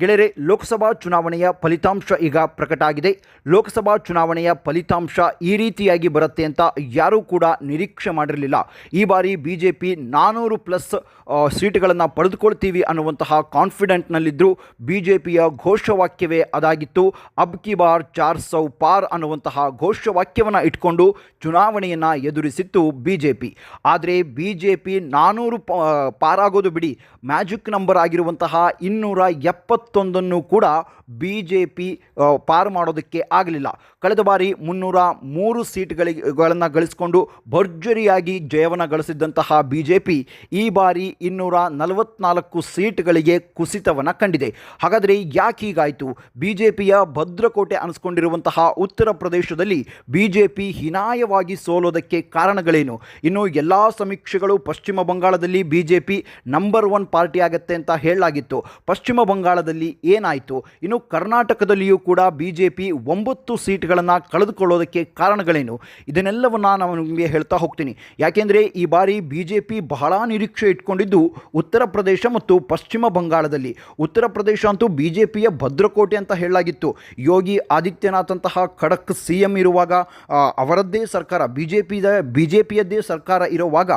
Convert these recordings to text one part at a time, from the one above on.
ಗೆಳೆಯರೆ, ಲೋಕಸಭಾ ಚುನಾವಣೆಯ ಫಲಿತಾಂಶ ಈಗ ಪ್ರಕಟ ಆಗಿದೆ ಲೋಕಸಭಾ ಚುನಾವಣೆಯ ಫಲಿತಾಂಶ ಈ ರೀತಿಯಾಗಿ ಬರುತ್ತೆ ಅಂತ ಯಾರೂ ಕೂಡ ನಿರೀಕ್ಷೆ ಮಾಡಿರಲಿಲ್ಲ. ಈ ಬಾರಿ ಬಿ ಜೆ ಪಿ ನಾನ್ನೂರು ಪ್ಲಸ್ ಸೀಟ್ಗಳನ್ನು ಪಡೆದುಕೊಳ್ತೀವಿ ಅನ್ನುವಂತಹ ಕಾನ್ಫಿಡೆಂಟ್ನಲ್ಲಿದ್ದರು ಬಿ ಜೆ ಪಿಯ ಘೋಷವಾಕ್ಯವೇ ಅದಾಗಿತ್ತು. ಅಬ್ ಕಿ ಬಾರ್ ಚಾರ್ ಸೌ ಪಾರ್ ಅನ್ನುವಂತಹ ಘೋಷವಾಕ್ಯವನ್ನು ಇಟ್ಕೊಂಡು ಚುನಾವಣೆಯನ್ನು ಎದುರಿಸಿತ್ತು ಬಿ ಜೆ ಪಿ ಆದರೆ ಬಿ ಜೆ ಪಿ ನಾನ್ನೂರು ಪಾರಾಗೋದು ಬಿಡಿ. ಮ್ಯಾಜಿಕ್ ನಂಬರ್ ಆಗಿರುವಂತಹ ಇನ್ನೂರ ಎಪ್ಪತ್ತೊಂದನ್ನು ಕೂಡ ಬಿ ಜೆ ಪಿ ಪಾರು ಮಾಡೋದಕ್ಕೆ ಆಗಲಿಲ್ಲ. ಕಳೆದ ಬಾರಿ ಮುನ್ನೂರ ಮೂರು ಸೀಟ್ಗಳಿಗಳನ್ನು ಗಳಿಸಿಕೊಂಡು ಭರ್ಜರಿಯಾಗಿ ಜಯವನ್ನು ಗಳಿಸಿದ್ದಂತಹ ಬಿ ಜೆ ಪಿ ಈ ಬಾರಿ ಇನ್ನೂರ ನಲವತ್ನಾಲ್ಕು ಸೀಟ್ಗಳಿಗೆ ಕುಸಿತವನ್ನು ಕಂಡಿದೆ. ಹಾಗಾದರೆ ಯಾಕೆ ಹೀಗಾಯಿತು? ಬಿ ಜೆ ಪಿಯ ಭದ್ರಕೋಟೆ ಅನಿಸ್ಕೊಂಡಿರುವಂತಹ ಉತ್ತರ ಪ್ರದೇಶದಲ್ಲಿ ಬಿ ಜೆ ಪಿ ಹೀನಾಯವಾಗಿ ಸೋಲೋದಕ್ಕೆ ಕಾರಣಗಳೇನು? ಇನ್ನು ಎಲ್ಲ ಸಮೀಕ್ಷೆಗಳು ಪಶ್ಚಿಮ ಬಂಗಾಳದಲ್ಲಿ B J P number one party ಆಗುತ್ತೆ ಅಂತ ಹೇಳಲಾಗಿತ್ತು. ಪಶ್ಚಿಮ ಬಂಗಾಳದಲ್ಲಿ ಏನಾಯಿತು? ಇನ್ನು ಕರ್ನಾಟಕದಲ್ಲಿಯೂ ಕೂಡ ಬಿ ಜೆ ಪಿ ಒಂಬತ್ತು ಸೀಟ್ಗಳನ್ನು ಕಳೆದುಕೊಳ್ಳೋದಕ್ಕೆ ಕಾರಣಗಳೇನು? ಇದನ್ನೆಲ್ಲವನ್ನು ನಾನು ನಿಮಗೆ ಹೇಳ್ತಾ ಹೋಗ್ತೀನಿ. ಯಾಕೆಂದರೆ ಈ ಬಾರಿ ಬಿ ಜೆ ಪಿ ಬಹಳ ನಿರೀಕ್ಷೆ ಇಟ್ಕೊಂಡಿದ್ದು ಉತ್ತರ ಪ್ರದೇಶ ಮತ್ತು ಪಶ್ಚಿಮ ಬಂಗಾಳದಲ್ಲಿ. ಉತ್ತರ ಪ್ರದೇಶ ಅಂತೂ ಬಿ ಜೆ ಪಿಯ ಭದ್ರಕೋಟೆ ಅಂತ ಹೇಳಲಾಗಿತ್ತು. ಯೋಗಿ ಆದಿತ್ಯನಾಥ್ ಅಂತಹ ಖಡಕ್ ಸಿ ಎಂ ಇರುವಾಗ ಅವರದ್ದೇ ಸರ್ಕಾರ ಬಿ ಜೆ ಪಿದ ಬಿ ಜೆ ಪಿಯದ್ದೇ ಸರ್ಕಾರ ಇರುವಾಗ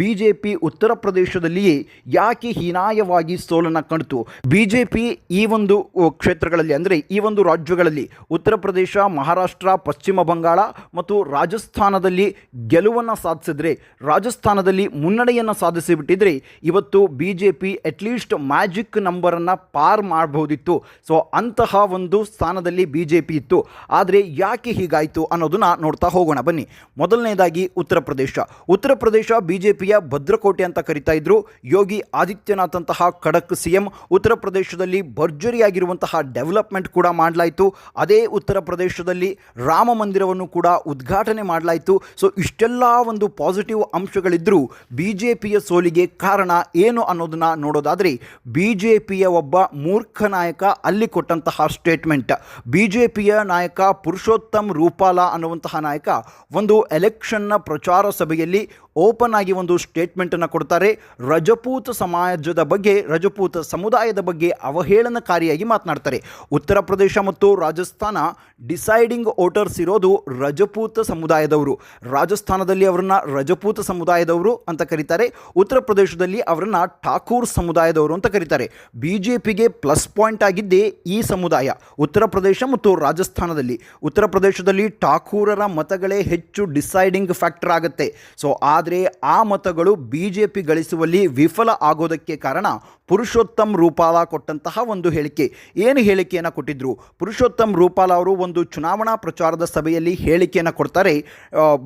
ಬಿ ಜೆ ಪಿ ಉತ್ತರ ಪ್ರದೇಶದಲ್ಲಿಯೇ ಯಾಕೆ ಹೀನಾಯವಾಗಿ ಸೋಲನ್ನು ಕಣ್ತು ಬಿ ಜೆ ಪಿ ಈ ಒಂದು ಕ್ಷೇತ್ರಗಳಲ್ಲಿ, ಅಂದರೆ ಈ ಒಂದು ರಾಜ್ಯಗಳಲ್ಲಿ ಉತ್ತರ ಪ್ರದೇಶ, ಮಹಾರಾಷ್ಟ್ರ, ಪಶ್ಚಿಮ ಬಂಗಾಳ ಮತ್ತು ರಾಜಸ್ಥಾನದಲ್ಲಿ ಗೆಲುವನ್ನು ಸಾಧಿಸಿದರೆ, ರಾಜಸ್ಥಾನದಲ್ಲಿ ಮುನ್ನಡೆಯನ್ನು ಸಾಧಿಸಿಬಿಟ್ಟಿದ್ರೆ, ಇವತ್ತು B J P at least magic ನಂಬರನ್ನು ಪಾರ್ ಮಾಡಬಹುದಿತ್ತು. ಸೊ ಅಂತಹ ಒಂದು ಸ್ಥಾನದಲ್ಲಿ ಬಿ ಜೆ ಪಿ ಇತ್ತು. ಆದರೆ ಯಾಕೆ ಹೀಗಾಯಿತು ಅನ್ನೋದನ್ನು ನೋಡ್ತಾ ಹೋಗೋಣ. ಬನ್ನಿ. ಮೊದಲನೇದಾಗಿ ಉತ್ತರ ಪ್ರದೇಶ. ಉತ್ತರ ಪ್ರದೇಶ ಬಿ ಜೆ ಪಿಯ ಭದ್ರಕೋಟೆ ಅಂತ ಕರಿತಾ ಇದ್ರು. ಯೋಗಿ ಆದಿತ್ಯನಾಥ್ ಅಂತಹ ಖಡಕ್ ಸಿ ಎಂ ಉತ್ತರ ಪ್ರದೇಶದಲ್ಲಿ ಭರ್ಜರಿಯಾಗಿರುವಂತಹ ಡೆವಲಪ್ಮೆಂಟ್ ಕೂಡ ಮಾಡಲಾಯಿತು. ಅದೇ ಉತ್ತರ ಪ್ರದೇಶದಲ್ಲಿ ರಾಮ ಮಂದಿರವನ್ನು ಕೂಡ ಉದ್ಘಾಟನೆ ಮಾಡಲಾಯಿತು. ಸೊ ಇಷ್ಟೆಲ್ಲ ಒಂದು ಪಾಸಿಟಿವ್ ಅಂಶಗಳಿದ್ದರೂ ಬಿ ಜೆ ಪಿಯ ಸೋಲಿಗೆ ಕಾರಣ ಏನು ಅನ್ನೋದನ್ನು ನೋಡೋದಾದರೆ ಬಿ ಜೆ ಪಿಯ ಒಬ್ಬ ಮೂರ್ಖ ನಾಯಕ ಅಲ್ಲಿ ಕೊಟ್ಟಂತಹ ಸ್ಟೇಟ್ಮೆಂಟ್ ಬಿ ಜೆ ಪಿಯ ನಾಯಕ ಪುರುಷೋತ್ತಮ್ ರೂಪಾಲ ಅನ್ನುವಂತಹ ನಾಯಕ ಒಂದು ಎಲೆಕ್ಷನ್ನ ಪ್ರಚಾರ ಸಭೆಯಲ್ಲಿ ಓಪನ್ ಆಗಿ ಒಂದು ಸ್ಟೇಟ್ಮೆಂಟನ್ನು ಕೊಡ್ತಾರೆ. ರಜಪೂತ ಸಮಾಜದ ಬಗ್ಗೆ, ರಜಪೂತ ಸಮುದಾಯದ ಬಗ್ಗೆ ಅವಹೇಳನಕಾರಿಯಾಗಿ ಮಾತನಾಡ್ತಾರೆ. ಉತ್ತರ ಪ್ರದೇಶ ಮತ್ತು ರಾಜಸ್ಥಾನ ಡಿಸೈಡಿಂಗ್ ವೋಟರ್ಸ್ ಇರೋದು ರಜಪೂತ ಸಮುದಾಯದವರು. ರಾಜಸ್ಥಾನದಲ್ಲಿ ಅವರನ್ನು ರಜಪೂತ ಸಮುದಾಯದವರು ಅಂತ ಕರೀತಾರೆ. ಉತ್ತರ ಪ್ರದೇಶದಲ್ಲಿ ಅವರನ್ನು ಠಾಕೂರ್ ಸಮುದಾಯದವರು ಅಂತ ಕರೀತಾರೆ. ಬಿ ಜೆ ಪಿಗೆ ಪ್ಲಸ್ ಪಾಯಿಂಟ್ ಆಗಿದ್ದೇ ಈ ಸಮುದಾಯ. ಉತ್ತರ ಪ್ರದೇಶ ಮತ್ತು ರಾಜಸ್ಥಾನದಲ್ಲಿ. ಉತ್ತರ ಪ್ರದೇಶದಲ್ಲಿ ಠಾಕೂರರ ಮತಗಳೇ ಹೆಚ್ಚು ಡಿಸೈಡಿಂಗ್ ಫ್ಯಾಕ್ಟರ್ ಆಗುತ್ತೆ. ಸೊ ಆದರೆ ಆ ಮತಗಳು ಬಿ ಜೆ ಪಿ ಗಳಿಸುವಲ್ಲಿ ವಿಫಲ ಆಗೋದಕ್ಕೆ ಕಾರಣ ಪುರುಷೋತ್ತಮ್ ರೂಪಾಲ ಕೊಟ್ಟಂತಹ ಒಂದು ಹೇಳಿಕೆ. ಏನು ಹೇಳಿಕೆಯನ್ನು ಕೊಟ್ಟಿದ್ರು? ಪುರುಷೋತ್ತಮ್ ರೂಪಾಲ ಅವರು ಒಂದು ಚುನಾವಣಾ ಪ್ರಚಾರದ ಸಭೆಯಲ್ಲಿ ಹೇಳಿಕೆಯನ್ನು ಕೊಡ್ತಾರೆ.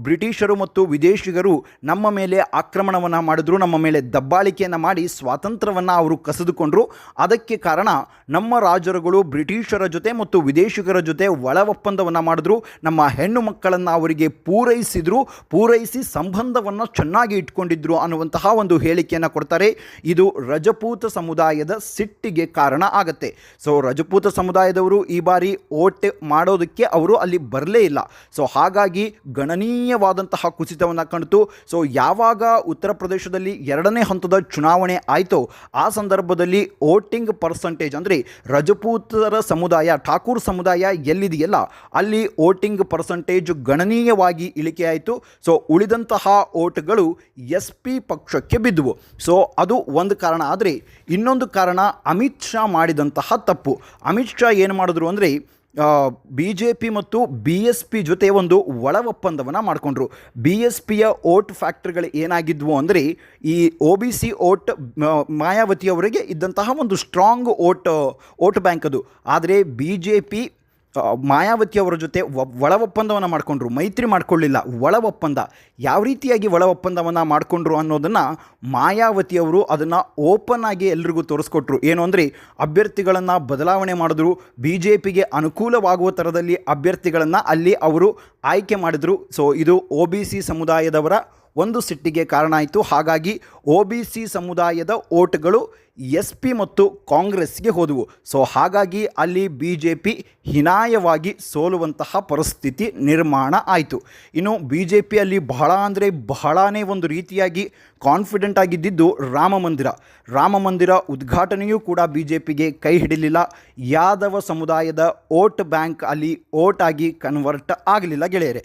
ಬ್ರಿಟಿಷರು ಮತ್ತು ವಿದೇಶಿಗರು ನಮ್ಮ ಮೇಲೆ ಆಕ್ರಮಣವನ್ನು ಮಾಡಿದ್ರು, ನಮ್ಮ ಮೇಲೆ ದಬ್ಬಾಳಿಕೆಯನ್ನು ಮಾಡಿ ಸ್ವಾತಂತ್ರ್ಯವನ್ನು ಅವರು ಕಸಿದುಕೊಂಡರು. ಅದಕ್ಕೆ ಕಾರಣ ನಮ್ಮ ರಾಜರುಗಳು ಬ್ರಿಟಿಷರ ಜೊತೆ ಮತ್ತು ವಿದೇಶಿಗರ ಜೊತೆ ಒಳ ಒಪ್ಪಂದವನ್ನು ಮಾಡಿದ್ರು. ನಮ್ಮ ಹೆಣ್ಣು ಮಕ್ಕಳನ್ನು ಅವರಿಗೆ ಪೂರೈಸಿದ್ರು. ಪೂರೈಸಿ ಸಂಬಂಧವನ್ನು ಚೆನ್ನಾಗಿ ಇಟ್ಕೊಂಡಿದ್ರು ಅನ್ನುವಂತಹ ಒಂದು ಹೇಳಿಕೆಯನ್ನು ಕೊಡ್ತಾರೆ. ಇದು ರಜಪೂತ ಸಮುದಾಯದ ಸಿಟ್ಟಿಗೆ ಕಾರಣ ಆಗತ್ತೆ. ಸೊ ರಜಪೂತ ಸಮುದಾಯದವರು ಈ ಬಾರಿ ಓಟ್ ಮಾಡೋದಕ್ಕೆ ಅವರು ಅಲ್ಲಿ ಬರಲೇ ಇಲ್ಲ. ಸೊ ಹಾಗಾಗಿ ಗಣನೀಯವಾದಂತಹ ಕುಸಿತವನ್ನು ಕಾಣ್ತು ಸೊ ಯಾವಾಗ ಉತ್ತರ ಪ್ರದೇಶದಲ್ಲಿ ಎರಡನೇ ಹಂತದ ಚುನಾವಣೆ ಆಯಿತೋ, ಆ ಸಂದರ್ಭದಲ್ಲಿ ವೋಟಿಂಗ್ ಪರ್ಸಂಟೇಜ್ ಅಂದರೆ ರಜಪೂತರ ಸಮುದಾಯ, ಠಾಕೂರ್ ಸಮುದಾಯ ಎಲ್ಲಿದೆಯಲ್ಲ, ಅಲ್ಲಿ ವೋಟಿಂಗ್ ಪರ್ಸಂಟೇಜ್ ಗಣನೀಯವಾಗಿ ಇಳಿಕೆಯಾಯಿತು. ಸೊ ಉಳಿದಂತಹ ಓಟ್ಗಳು ಎಸ್ ಪಿ ಪಕ್ಷಕ್ಕೆ ಬಿದ್ದುವು. ಸೊ ಅದು ಒಂದು ಕಾರಣ. ಆದರೆ ಇನ್ನೊಂದು ಕಾರಣ ಅಮಿತ್ ಶಾ ಮಾಡಿದಂತಹ ತಪ್ಪು. ಅಮಿತ್ ಶಾ ಏನು ಮಾಡಿದ್ರು ಅಂದರೆ ಬಿ ಜೆ ಪಿ ಮತ್ತು ಬಿ ಎಸ್ ಪಿ ಜೊತೆ ಒಂದು ಒಳ ಒಪ್ಪಂದವನ್ನು ಮಾಡಿಕೊಂಡ್ರು. ಬಿ ಎಸ್ ಪಿಯ ಓಟ್ ಫ್ಯಾಕ್ಟ್ರಿಗಳು ಏನಾಗಿದ್ವು ಅಂದರೆ, ಈ ಒ ಬಿ ಸಿ ಓಟ್ ಮಾಯಾವತಿಯವರಿಗೆ ಇದ್ದಂತಹ ಒಂದು ಸ್ಟ್ರಾಂಗ್ ಓಟ್ ಓಟ್ ಬ್ಯಾಂಕ್ ಅದು. ಆದರೆ ಬಿ ಜೆ ಪಿ ಮಾಯಾವತಿ ಅವರ ಜೊತೆ ಒಳ ಒಪ್ಪಂದವನ್ನು ಮಾಡಿಕೊಂಡ್ರು, ಮೈತ್ರಿ ಮಾಡಿಕೊಳ್ಳಿಲ್ಲ. ಒಳ ಒಪ್ಪಂದ ಯಾವ ರೀತಿಯಾಗಿ ಒಳ ಒಪ್ಪಂದವನ್ನು ಮಾಡಿಕೊಂಡ್ರು ಅನ್ನೋದನ್ನು ಮಾಯಾವತಿ ಅವರು ಅದನ್ನು ಓಪನ್ ಆಗಿ ಎಲ್ರಿಗೂ ತೋರಿಸ್ಕೊಟ್ರು. ಏನು ಅಂದರೆ, ಅಭ್ಯರ್ಥಿಗಳನ್ನು ಬದಲಾವಣೆ ಮಾಡಿದ್ರು ಬಿ ಜೆ ಪಿಗೆ ಅನುಕೂಲವಾಗುವ ಥರದಲ್ಲಿ ಅಭ್ಯರ್ಥಿಗಳನ್ನು ಅಲ್ಲಿ ಅವರು ಆಯ್ಕೆ ಮಾಡಿದರು. ಸೊ ಇದು ಒ ಬಿ ಸಿ ಸಮುದಾಯದವರ ಒಂದು ಸಿಟ್ಟಿಗೆ ಕಾರಣ ಆಯಿತು. ಹಾಗಾಗಿ ಒ ಬಿ ಸಿ ಸಮುದಾಯದ ಓಟ್ಗಳು ಎಸ್ ಪಿ ಮತ್ತು ಕಾಂಗ್ರೆಸ್ಗೆ ಹೋದವು. ಸೊ ಹಾಗಾಗಿ ಅಲ್ಲಿ ಬಿ ಜೆ ಪಿ ಹೀನಾಯವಾಗಿ ಸೋಲುವಂತಹ ಪರಿಸ್ಥಿತಿ ನಿರ್ಮಾಣ ಆಯಿತು. ಇನ್ನು ಬಿ ಜೆ ಪಿಯಲ್ಲಿ ಬಹಳ ಅಂದರೆ ಬಹಳನೇ ಒಂದು ರೀತಿಯಾಗಿ ಕಾನ್ಫಿಡೆಂಟ್ ಆಗಿದ್ದಿದ್ದು ರಾಮ ಮಂದಿರ. ರಾಮ ಮಂದಿರ ಉದ್ಘಾಟನೆಯೂ ಕೂಡ ಬಿ ಜೆ ಪಿಗೆ ಕೈ ಹಿಡಿಲಿಲ್ಲ. ಯಾದವ ಸಮುದಾಯದ ಓಟ್ ಬ್ಯಾಂಕ್ ಅಲ್ಲಿ ಓಟ್ ಆಗಿ ಕನ್ವರ್ಟ್ ಆಗಲಿಲ್ಲ ಗೆಳೆಯರೆ.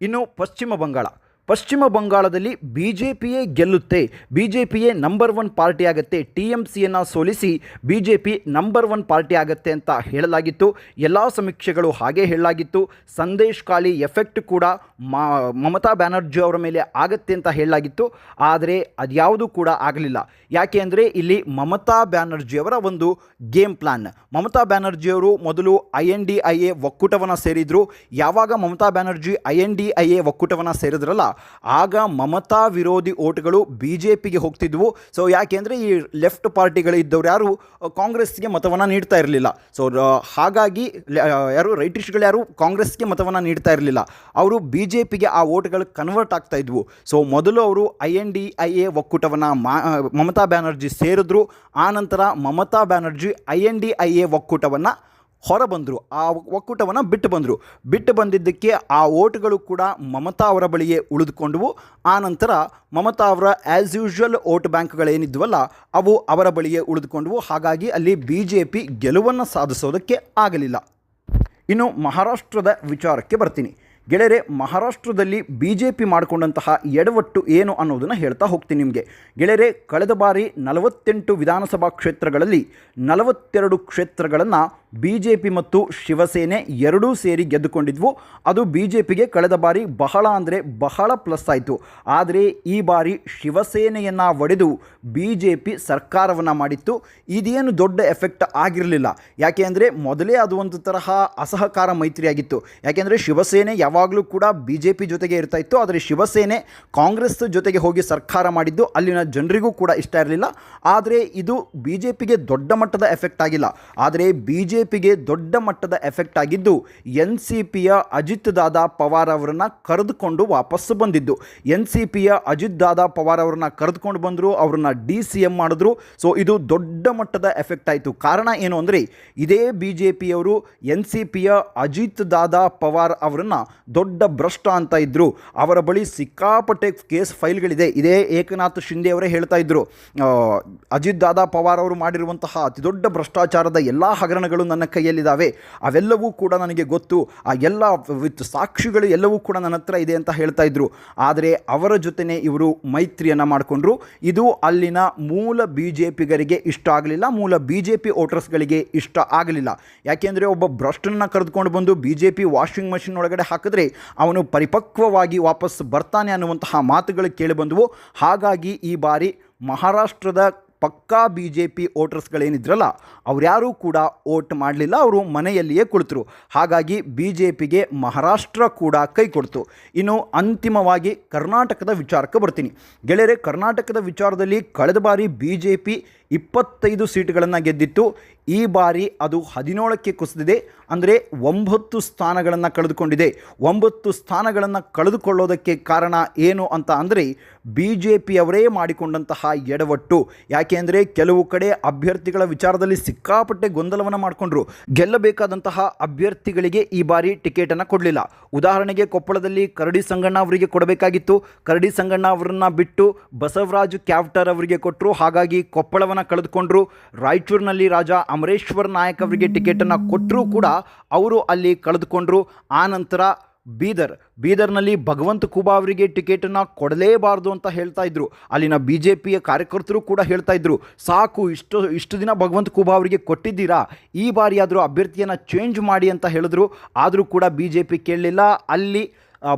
ಇನ್ನು ಪಶ್ಚಿಮ ಬಂಗಾಳ. ಪಶ್ಚಿಮ ಬಂಗಾಳದಲ್ಲಿ ಬಿ ಜೆ ಪಿಯೇ ಗೆಲ್ಲುತ್ತೆ. ಬಿ ಜೆ ಪಿಯೇ ನಂಬರ್ ಒನ್ ಪಾರ್ಟಿ ಆಗುತ್ತೆ. ಟಿ ಎಂ ಸಿಯನ್ನು ಸೋಲಿಸಿ B J P number one party ಆಗುತ್ತೆ ಅಂತ ಹೇಳಲಾಗಿತ್ತು. ಎಲ್ಲ ಸಮೀಕ್ಷೆಗಳು ಹಾಗೆ ಹೇಳಲಾಗಿತ್ತು. ಸಂದೇಶ್ ಖಾಲಿ ಎಫೆಕ್ಟ್ ಕೂಡ ಮಮತಾ ಬ್ಯಾನರ್ಜಿ ಅವರ ಮೇಲೆ ಆಗತ್ತೆ ಅಂತ ಹೇಳಲಾಗಿತ್ತು. ಆದರೆ ಅದ್ಯಾವುದೂ ಕೂಡ ಆಗಲಿಲ್ಲ. ಯಾಕೆ ಅಂದರೆ ಇಲ್ಲಿ ಮಮತಾ ಬ್ಯಾನರ್ಜಿಯವರ ಒಂದು ಗೇಮ್ ಪ್ಲಾನ್ ಮಮತಾ ಬ್ಯಾನರ್ಜಿಯವರು ಮೊದಲು I N D I A ಒಕ್ಕೂಟವನ್ನು ಸೇರಿದರು. ಯಾವಾಗ Mamata Banerjee I N D I A ಒಕ್ಕೂಟವನ್ನು ಸೇರಿದ್ರಲ್ಲ ಆಗ ಮಮತಾ ವಿರೋಧಿ ಓಟ್ಗಳು ಬಿ ಜೆ ಪಿಗೆ ಹೋಗ್ತಿದ್ವು ಸೊ ಯಾಕೆಂದರೆ ಈ ಲೆಫ್ಟ್ ಪಾರ್ಟಿಗಳು ಇದ್ದವ್ರು ಯಾರು? ಕಾಂಗ್ರೆಸ್ಗೆ ಮತವನ್ನು ನೀಡ್ತಾ ಇರಲಿಲ್ಲ. ಸೊ ಹಾಗಾಗಿ ಯಾರು ರೈಟಿಸ್ಟ್ಗಳು ಯಾರು ಕಾಂಗ್ರೆಸ್ಗೆ ಮತವನ್ನು ನೀಡ್ತಾ ಇರಲಿಲ್ಲ. ಅವರು ಬಿ ಜೆ ಪಿಗೆ ಆ ಓಟ್ಗಳು ಕನ್ವರ್ಟ್ ಆಗ್ತಾ ಇದ್ವು. ಸೊ ಮೊದಲು ಅವರು I N D I A ಒಕ್ಕೂಟವನ್ನು Mamata Banerjee ಸೇರಿದ್ರು. ಆನಂತರ Mamata Banerjee I N D I A ಒಕ್ಕೂಟವನ್ನು ಹೊರ ಬಂದರು ಆ ಒಕ್ಕೂಟವನ್ನು ಬಿಟ್ಟು ಬಂದರು. ಬಿಟ್ಟು ಬಂದಿದ್ದಕ್ಕೆ ಆ ಓಟುಗಳು ಕೂಡ ಮಮತಾ ಅವರ ಬಳಿಯೇ ಉಳಿದುಕೊಂಡವು. ಆನಂತರ ಮಮತಾ ಅವರ ಆ್ಯಸ್ ಯೂಶುವಲ್ ಓಟ್ ಬ್ಯಾಂಕ್ಗಳೇನಿದ್ವಲ್ಲ, ಅವು ಅವರ ಬಳಿಯೇ ಉಳಿದುಕೊಂಡವು. ಹಾಗಾಗಿ ಅಲ್ಲಿ ಬಿ ಜೆ ಪಿ ಗೆಲುವನ್ನು ಸಾಧಿಸೋದಕ್ಕೆ ಆಗಲಿಲ್ಲ. ಇನ್ನು ಮಹಾರಾಷ್ಟ್ರದ ವಿಚಾರಕ್ಕೆ ಬರ್ತೀನಿ. ಗೆಳೆಯರೆ, ಮಹಾರಾಷ್ಟ್ರದಲ್ಲಿ ಬಿ ಜೆ ಪಿ ಮಾಡಿಕೊಂಡಂತಹ ಎಡವಟ್ಟು ಏನು ಅನ್ನೋದನ್ನು ಹೇಳ್ತಾ ಹೋಗ್ತೀನಿ ನಿಮಗೆ. ಗೆಳೆಯರೆ, ಕಳೆದ ಬಾರಿ ನಲವತ್ತೆಂಟು ವಿಧಾನಸಭಾ ಕ್ಷೇತ್ರಗಳಲ್ಲಿ ನಲವತ್ತೆರಡು ಕ್ಷೇತ್ರಗಳನ್ನು ಬಿ ಜೆ ಪಿ ಮತ್ತು ಶಿವಸೇನೆ ಎರಡೂ ಸೇರಿ ಗೆದ್ದುಕೊಂಡಿದ್ವು. ಅದು ಬಿ ಜೆ ಕಳೆದ ಬಾರಿ ಬಹಳ ಅಂದರೆ ಬಹಳ ಪ್ಲಸ್ ಆಯಿತು. ಆದರೆ ಈ ಬಾರಿ ಶಿವಸೇನೆಯನ್ನು ಒಡೆದು ಬಿ ಜೆ ಪಿ ಸರ್ಕಾರವನ್ನು ಮಾಡಿತ್ತು. ಇದೇನು ದೊಡ್ಡ ಎಫೆಕ್ಟ್ ಆಗಿರಲಿಲ್ಲ. ಯಾಕೆ ಅಂದರೆ ಮೊದಲೇ ಅದು ಒಂದು ತರಹ ಅಸಹಕಾರ ಮೈತ್ರಿಯಾಗಿತ್ತು. ಯಾಕೆಂದರೆ ಶಿವಸೇನೆ ಯಾವಾಗಲೂ ಕೂಡ ಬಿ ಜೆ ಪಿ ಜೊತೆಗೆ ಇರ್ತಾ ಇತ್ತು. ಆದರೆ ಶಿವಸೇನೆ ಕಾಂಗ್ರೆಸ್ ಜೊತೆಗೆ ಹೋಗಿ ಸರ್ಕಾರ ಮಾಡಿದ್ದು ಅಲ್ಲಿನ ಜನರಿಗೂ ಕೂಡ ಇಷ್ಟ ಇರಲಿಲ್ಲ. ಆದರೆ ಇದು ಬಿ ಜೆ ಪಿಗೆ ದೊಡ್ಡ ಮಟ್ಟದ ಎಫೆಕ್ಟ್ ಆಗಿಲ್ಲ. ಆದರೆ ಬಿ ಜೆ ಪಿಗೆ ದೊಡ್ಡ ಮಟ್ಟದ ಎಫೆಕ್ಟ್ ಆಗಿದ್ದು ಎನ್ ಸಿ ಪಿಯ ಅಜಿತ್ ದಾದಾ ಪವಾರ್ ಅವರನ್ನು ಕರೆದುಕೊಂಡು ವಾಪಸ್ಸು ಬಂದಿದ್ದು. ಎನ್ ಸಿ ಪಿಯ ಅಜಿತ್ ದಾದಾ ಪವಾರ್ ಅವರನ್ನ ಕರೆದುಕೊಂಡು ಬಂದರು, ಅವರನ್ನ ಡಿ ಸಿ ಎಂ ಮಾಡಿದ್ರು. ಸೊ, ಇದು ದೊಡ್ಡ ಮಟ್ಟದ ಎಫೆಕ್ಟ್ ಆಯಿತು. ಕಾರಣ ಏನು ಅಂದರೆ, ಇದೇ ಬಿ ಜೆ ಪಿಯವರು ಎನ್ ಸಿ ಪಿಯ ಅಜಿತ್ ದಾದಾ ಪವಾರ್ ಅವರನ್ನು ದೊಡ್ಡ ಭ್ರಷ್ಟ ಅಂತ ಇದ್ದರು ಅವರ ಬಳಿ ಸಿಕ್ಕಾಪಟ್ಟೆ ಕೇಸ್ ಫೈಲ್ಗಳಿದೆ. ಇದೇ ಏಕನಾಥ್ ಶಿಂದೆ ಅವರೇ ಹೇಳ್ತಾ ಇದ್ದರು ಅಜಿತ್ ದಾದಾ ಪವಾರ್ ಅವರು ಮಾಡಿರುವಂತಹ ಅತಿ ದೊಡ್ಡ ಭ್ರಷ್ಟಾಚಾರದ ಎಲ್ಲ ಹಗರಣಗಳು ನನ್ನ ಕೈಯಲ್ಲಿದ್ದಾವೆ. ಅವೆಲ್ಲವೂ ಕೂಡ ನನಗೆ ಗೊತ್ತು. ಆ ಎಲ್ಲ ವಿತ್ ಸಾಕ್ಷಿಗಳು ಎಲ್ಲವೂ ಕೂಡ ನನ್ನ ಹತ್ರ ಇದೆ ಅಂತ ಹೇಳ್ತಾ ಇದ್ರು. ಆದರೆ ಅವರ ಜೊತೆನೇ ಇವರು ಮೈತ್ರಿಯನ್ನು ಮಾಡಿಕೊಂಡ್ರು. ಇದು ಅಲ್ಲಿನ ಮೂಲ ಬಿ ಜೆ ಪಿಗರಿಗೆ ಇಷ್ಟ ಆಗಲಿಲ್ಲ. ಮೂಲ ಬಿ ಜೆ ಪಿ ವೋಟರ್ಸ್ಗಳಿಗೆ ಇಷ್ಟ ಆಗಲಿಲ್ಲ. ಯಾಕೆಂದರೆ ಒಬ್ಬ ಭ್ರಷ್ಟನನ್ನ ಕರೆದುಕೊಂಡು ಬಂದು B J P washing machine ಒಳಗಡೆ ಹಾಕಿದ್ರೆ ಅವನು ಪರಿಪಕ್ವವಾಗಿ ವಾಪಸ್ ಬರ್ತಾನೆ ಅನ್ನುವಂತಹ ಮಾತುಗಳು ಕೇಳಿಬಂದವು ಹಾಗಾಗಿ ಈ ಬಾರಿ ಮಹಾರಾಷ್ಟ್ರದ ಪಕ್ಕಾ ಬಿ ಜೆ ಪಿ ವೋಟರ್ಸ್ಗಳೇನಿದ್ರಲ್ಲ, ಅವ್ರ್ಯಾರೂ ಕೂಡ ವೋಟ್ ಮಾಡಲಿಲ್ಲ, ಅವರು ಮನೆಯಲ್ಲಿಯೇ ಕುಳಿತರು. ಹಾಗಾಗಿ ಬಿ ಜೆ ಪಿಗೆ ಮಹಾರಾಷ್ಟ್ರ ಕೂಡ ಕೈ ಕೊಡ್ತು. ಇನ್ನು ಅಂತಿಮವಾಗಿ ಕರ್ನಾಟಕದ ವಿಚಾರಕ್ಕೆ ಬರ್ತೀನಿ. ಗೆಳೆಯರೆ, ಕರ್ನಾಟಕದ ವಿಚಾರದಲ್ಲಿ ಕಳೆದ ಬಾರಿ ಬಿ ಜೆ ಪಿ ಇಪ್ಪತ್ತೈದು ಸೀಟುಗಳನ್ನು ಗೆದ್ದಿತ್ತು. ಈ ಬಾರಿ ಅದು ಹದಿನೇಳಕ್ಕೆ ಕುಸಿದಿದೆ. ಅಂದರೆ ಒಂಬತ್ತು ಸ್ಥಾನಗಳನ್ನು ಕಳೆದುಕೊಂಡಿದೆ. ಒಂಬತ್ತು ಸ್ಥಾನಗಳನ್ನು ಕಳೆದುಕೊಳ್ಳೋದಕ್ಕೆ ಕಾರಣ ಏನು ಅಂತ ಅಂದರೆ ಬಿ ಜೆ ಪಿಯವರೇ ಮಾಡಿಕೊಂಡಂತಹ ಎಡವಟ್ಟು. ಯಾಕೆಂದರೆ ಕೆಲವು ಕಡೆ ಅಭ್ಯರ್ಥಿಗಳ ವಿಚಾರದಲ್ಲಿ ಸಿಕ್ಕಾಪಟ್ಟೆ ಗೊಂದಲವನ್ನು ಮಾಡಿಕೊಂಡ್ರು. ಗೆಲ್ಲಬೇಕಾದಂತಹ ಅಭ್ಯರ್ಥಿಗಳಿಗೆ ಈ ಬಾರಿ ಟಿಕೆಟನ್ನು ಕೊಡಲಿಲ್ಲ. ಉದಾಹರಣೆಗೆ ಕೊಪ್ಪಳದಲ್ಲಿ ಕರಡಿ ಸಂಗಣ್ಣ ಅವರಿಗೆ ಕೊಡಬೇಕಾಗಿತ್ತು. ಕರಡಿ ಸಂಗಣ್ಣ ಅವರನ್ನು ಬಿಟ್ಟು ಬಸವರಾಜ್ ಕ್ಯಾಪ್ಟರ್ ಅವರಿಗೆ ಕೊಟ್ಟರು ಹಾಗಾಗಿ ಕೊಪ್ಪಳವನ್ನು ಕಳೆದುಕೊಂಡ್ರು. ರಾಯಚೂರಿನಲ್ಲಿ ರಾಜ ಅಮರೇಶ್ವರ್ ನಾಯಕ್ ಅವರಿಗೆ ಟಿಕೆಟನ್ನು ಕೊಟ್ಟರೂ ಕೂಡ ಅವರು ಅಲ್ಲಿ ಕಳೆದುಕೊಂಡ್ರು. ಆನಂತರ ಬೀದರ್. ಬೀದರ್ನಲ್ಲಿ ಭಗವಂತ ಕುಬಾ ಅವರಿಗೆ ಟಿಕೆಟನ್ನು ಕೊಡಲೇಬಾರ್ದು ಅಂತ ಹೇಳ್ತಾ ಇದ್ರು. ಅಲ್ಲಿನ ಬಿ ಜೆ ಪಿಯ ಕಾರ್ಯಕರ್ತರು ಕೂಡ ಹೇಳ್ತಾ ಇದ್ರು, ಸಾಕು, ಇಷ್ಟು ಇಷ್ಟು ದಿನ ಭಗವಂತ ಕುಬಾ ಅವರಿಗೆ ಕೊಟ್ಟಿದ್ದೀರಾ? ಈ ಬಾರಿ ಆದರೂ ಅಭ್ಯರ್ಥಿಯನ್ನು ಚೇಂಜ್ ಮಾಡಿ ಅಂತ ಹೇಳಿದ್ರು. ಆದರೂ ಕೂಡ ಬಿ ಜೆ ಪಿ ಕೇಳಲಿಲ್ಲ. ಅಲ್ಲಿ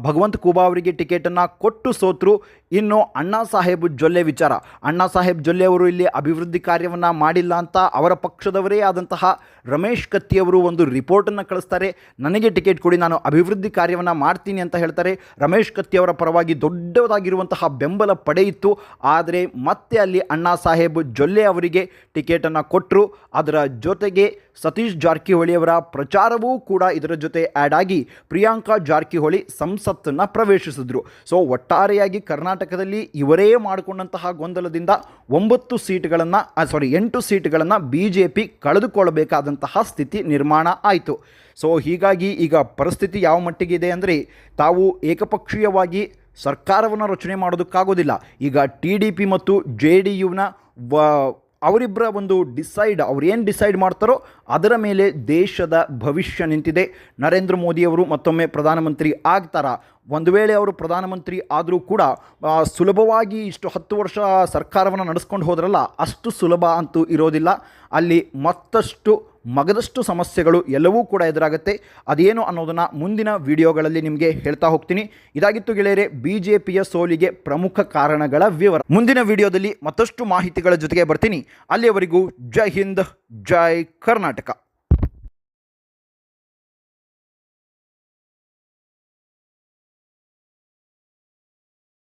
ಭಗವಂತ ಖೂಬಾ ಅವರಿಗೆ ಟಿಕೆಟನ್ನು ಕೊಟ್ಟು ಸೋತರು. ಇನ್ನು ಅಣ್ಣಾ ಸಾಹೇಬ್ ಜೊಲ್ಲೆ ವಿಚಾರ. ಅಣ್ಣಾ ಸಾಹೇಬ್ ಜೊಲ್ಲೆ ಅವರು ಇಲ್ಲಿ ಅಭಿವೃದ್ಧಿ ಕಾರ್ಯವನ್ನು ಮಾಡಿಲ್ಲ ಅಂತ ಅವರ ಪಕ್ಷದವರೇ ಆದಂತಹ ರಮೇಶ್ ಕತ್ತಿಯವರು ಒಂದು ರಿಪೋರ್ಟನ್ನು ಕಳಿಸ್ತಾರೆ. ನನಗೆ ಟಿಕೆಟ್ ಕೊಡಿ, ನಾನು ಅಭಿವೃದ್ಧಿ ಕಾರ್ಯವನ್ನು ಮಾಡ್ತೀನಿ ಅಂತ ಹೇಳ್ತಾರೆ. ರಮೇಶ್ ಕತ್ತಿಯವರ ಪರವಾಗಿ ದೊಡ್ಡದಾಗಿರುವಂತಹ ಬೆಂಬಲ ಪಡೆಯಿತು ಆದರೆ ಮತ್ತೆ ಅಲ್ಲಿ ಅಣ್ಣಾ ಸಾಹೇಬ್ ಜೊಲ್ಲೆ ಅವರಿಗೆ ಟಿಕೆಟನ್ನು ಕೊಟ್ಟರು ಅದರ ಜೊತೆಗೆ ಸತೀಶ್ ಜಾರಕಿಹೊಳಿಯವರ ಪ್ರಚಾರವೂ ಕೂಡ ಇದರ ಜೊತೆ ಆ್ಯಡ್ ಆಗಿ. ಪ್ರಿಯಾಂಕಾ ಜಾರಕಿಹೊಳಿ ಸಂಸತ್ ಸಂಸತ್ತನ್ನು ಪ್ರವೇಶಿಸಿದ್ರು. ಸೊ ಒಟ್ಟಾರೆಯಾಗಿ ಕರ್ನಾಟಕದಲ್ಲಿ ಇವರೇ ಮಾಡಿಕೊಂಡಂತಹ ಗೊಂದಲದಿಂದ ಒಂಬತ್ತು ಸೀಟ್ಗಳನ್ನು ಸಾರಿ ಎಂಟು ಸೀಟ್ಗಳನ್ನು ಬಿ ಜೆ ಪಿ ಕಳೆದುಕೊಳ್ಳಬೇಕಾದಂತಹ ಸ್ಥಿತಿ ನಿರ್ಮಾಣ ಆಯಿತು. ಸೊ ಹೀಗಾಗಿ ಈಗ ಪರಿಸ್ಥಿತಿ ಯಾವ ಮಟ್ಟಿಗಿದೆ ಅಂದರೆ, ತಾವು ಏಕಪಕ್ಷೀಯವಾಗಿ ಸರ್ಕಾರವನ್ನು ರಚನೆ ಮಾಡೋದಕ್ಕಾಗೋದಿಲ್ಲ. ಈಗ ಟಿ ಡಿ ಪಿ ಮತ್ತು ಜೆ ಡಿ ಯುನ ಅವರಿಬ್ಬರ ಒಂದು ಡಿಸೈಡ್, ಅವ್ರು ಏನು ಡಿಸೈಡ್ ಮಾಡ್ತಾರೋ ಅದರ ಮೇಲೆ ದೇಶದ ಭವಿಷ್ಯ ನಿಂತಿದೆ. ನರೇಂದ್ರ ಮೋದಿಯವರು ಮತ್ತೊಮ್ಮೆ ಪ್ರಧಾನಮಂತ್ರಿ ಆಗ್ತಾರಾ? ಒಂದು ವೇಳೆ ಅವರು ಪ್ರಧಾನಮಂತ್ರಿ ಆದರೂ ಕೂಡ ಸುಲಭವಾಗಿ ಇಷ್ಟು ಹತ್ತು ವರ್ಷ ಸರ್ಕಾರವನ್ನು ನಡೆಸ್ಕೊಂಡು ಹೋದ್ರಲ್ಲ, ಅಷ್ಟು ಸುಲಭ ಅಂತೂ ಇರೋದಿಲ್ಲ. ಅಲ್ಲಿ ಮತ್ತಷ್ಟು ಮಗದಷ್ಟು ಸಮಸ್ಯೆಗಳು ಎಲ್ಲವೂ ಕೂಡ ಎದುರಾಗುತ್ತೆ. ಅದೇನು ಅನ್ನೋದನ್ನು ಮುಂದಿನ ವಿಡಿಯೋಗಳಲ್ಲಿ ನಿಮಗೆ ಹೇಳ್ತಾ ಹೋಗ್ತೀನಿ. ಇದಾಗಿತ್ತು ಗೆಳೆಯರೆ ಬಿ ಜೆ ಸೋಲಿಗೆ ಪ್ರಮುಖ ಕಾರಣಗಳ ವಿವರ. ಮುಂದಿನ ವಿಡಿಯೋದಲ್ಲಿ ಮತ್ತಷ್ಟು ಮಾಹಿತಿಗಳ ಜೊತೆಗೆ ಬರ್ತೀನಿ. ಅಲ್ಲಿಯವರೆಗೂ ಜೈ ಹಿಂದ್, ಜೈ ಕರ್ನಾಟಕ.